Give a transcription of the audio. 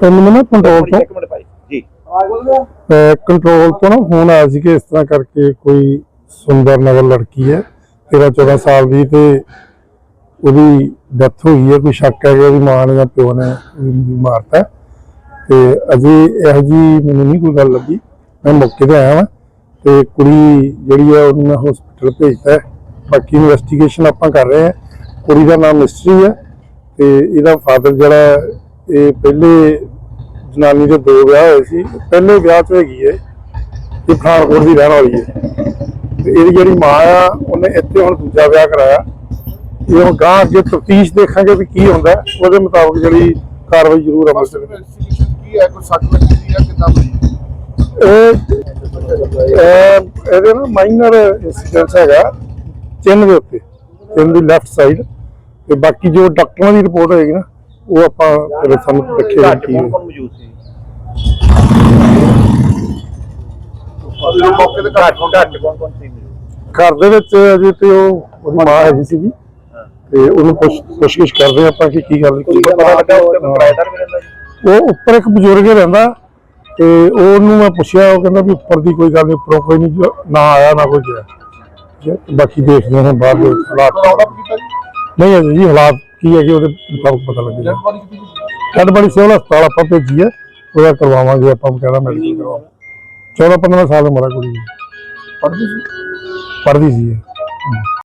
ਤੇ ਮੈਨੂੰ ਨਾ ਕੰਟਰੋਲ ਤੋਂ ਇੱਕ ਮਿੰਟ ਭਾਈ ਜੀ। ਕੰਟਰੋਲ ਤੋਂ ਨਾ ਫੋਨ ਆਇਆ ਸੀ ਕਿ ਇਸ ਤਰ੍ਹਾਂ ਕਰਕੇ ਕੋਈ ਸੁੰਦਰ ਨਗਰ ਲੜਕੀ ਹੈ 13 14 ਸਾਲ ਦੀ ਤੇ ਉਹਦੀ ਡੈਥ ਹੋਈ ਹੈ ਕੋਈ ਸ਼ੱਕ ਹੈ ਕਿ ਉਹਦੀ ਮਾਂ ਨੇ ਜਾਂ ਪਿਓ ਨੇ ਮਾਰਤਾ ਹੈ। ਤੇ ਅਜੇ ਇਹੋ ਜੀ ਮੈਨੂੰ ਨਹੀਂ ਕੋਈ ਗੱਲ ਲੱਗੀ। ਮੈਂ ਮੌਕੇ ਤੇ ਆਇਆ ਵਾਂ ਤੇ ਕੁੜੀ ਜਿਹੜੀ ਹੈ ਉਹਨੂੰ ਮੈਂ ਹਸਪੀਟਲ ਭੇਜਤਾ ਹੈ। ਬਾਕੀ ਇਨਵੈਸਟੀਗੇਸ਼ਨ ਆਪਾਂ ਕਰ ਰਹੇ ਹਾਂ। ਕੁੜੀ ਦਾ ਨਾਮ ਮਿਸਟਰੀ ਹੈ ਤੇ ਇਹਦਾ ਫਾਦਰ ਜਿਹੜਾ ਇਹ ਪਹਿਲੇ ਜਨਾਨੀ ਦੇ ਦੋ ਵਿਆਹ ਹੋਏ ਸੀ ਪਹਿਲੇ ਵਿਆਹ 'ਚ ਹੈਗੀ ਹੈ ਇਹ ਪਠਾਨਕੋਟ ਦੀ ਰਹਿਣ ਵਾਲੀ ਹੈ ਤੇ ਇਹਦੀ ਜਿਹੜੀ ਮਾਂ ਆ ਉਹਨੇ ਇੱਥੇ ਹੁਣ ਦੂਜਾ ਵਿਆਹ ਕਰਾਇਆ ਇਹ ਹੁਣ ਗਾਂ ਅੱਗੇ ਤਫਤੀਸ਼ ਦੇਖਾਂਗੇ ਵੀ ਕੀ ਹੁੰਦਾ। ਉਹਦੇ ਮੁਤਾਬਕ ਜਿਹੜੀ ਕਾਰਵਾਈ ਜ਼ਰੂਰ ਅਮਲ ਚ। ਕੀ ਹੈ ਕੋਈ ਸੱਟ ਲੱਗੀ ਦੀ ਹੈ ਕਿਦਾਂ ਇਹ ਇਹ- ਇਹਦੇ ਨਾ ਮਾਈਨਰ ਇਨਸੀਡੈਂਟਸ ਹੈਗਾ ਚਿੰਨ ਦੇ ਉੱਤੇ ਚਿੰਨ ਦੀ ਲੈਫਟ ਸਾਈਡ ਤੇ ਬਾਕੀ ਜੋ ਡਾਕਟਰਾਂ ਦੀ ਰਿਪੋਰਟ ਹੋਏਗੀ ਨਾ ਉਹ ਆਪਾਂ ਫਿਰ ਸਾਨੂੰ ਰੱਖੇ ਕੌਣ ਮੌਜੂਦ ਸੀ। ਮੌਕੇ ਤੇ ਘਰ ਘਰ 'ਚ ਕੌਣ ਕੌਣ ਸੀ ਮੌਜੂਦ? ਘਰ ਦੇ ਵਿੱਚ ਅਜੇ ਤੇ ਉਹ ਉਹਦੀ ਮਾਂ ਹੈਗੀ ਸੀਗੀ। ਤੇ ਉਹਨੂੰ ਪੁੱਛਗਿੱਛ ਕਰਦੇ ਆਪਾਂ ਕਿ ਕੀ ਗੱਲ ਕੀ ਪਤਾ ਲੱਗਾ ਉਹ ਕਿਰਾਏਦਾਰ ਵੀ ਰਹਿੰਦਾ ਜੀ। ਉਹ ਉੱਪਰ ਇੱਕ ਬਜ਼ੁਰਗ ਰਹਿੰਦਾ ਤੇ ਉਹਨੂੰ ਮੈਂ ਪੁੱਛਿਆ ਉਹ ਕਹਿੰਦਾ ਵੀ ਉੱਪਰ ਦੀ ਕੋਈ ਗੱਲ ਨਹੀਂ ਉੱਪਰੋਂ ਕੋਈ ਨਹੀਂ ਨਾ ਆਇਆ ਨਾ ਕੋਈ ਗਿਆ। ਬਾਕੀ ਦੇਖਦੇ ਹਾਂ ਬਾਅਦ ਦੇ ਹਾਲਾਤ। ਨਹੀਂ ਅਜੇ ਜੀ ਹਾਲਾਤ ਕੀ ਹੈਗੇ ਉਹਦੇ ਮੁਤਾਬਕ ਪਤਾ ਲੱਗੇਗਾ। ਕੱਢ ਬੜੀ ਸਿਵਲ ਹਸਪਤਾਲ ਆਪਾਂ ਭੇਜੀ ਹੈ ਉਹਦਾ ਕਰਵਾਵਾਂਗੇ ਆਪਾਂ ਕਹਿੰਦਾ ਮੈਡੀਕਲ ਕਰਵਾਵਾਂਗੇ 14 15 ਸਾਲ ਉਮਰ ਹੈ ਕੁੜੀ ਦੀ। ਸੀ? ਪੜ੍ਹਦੀ ਸੀ।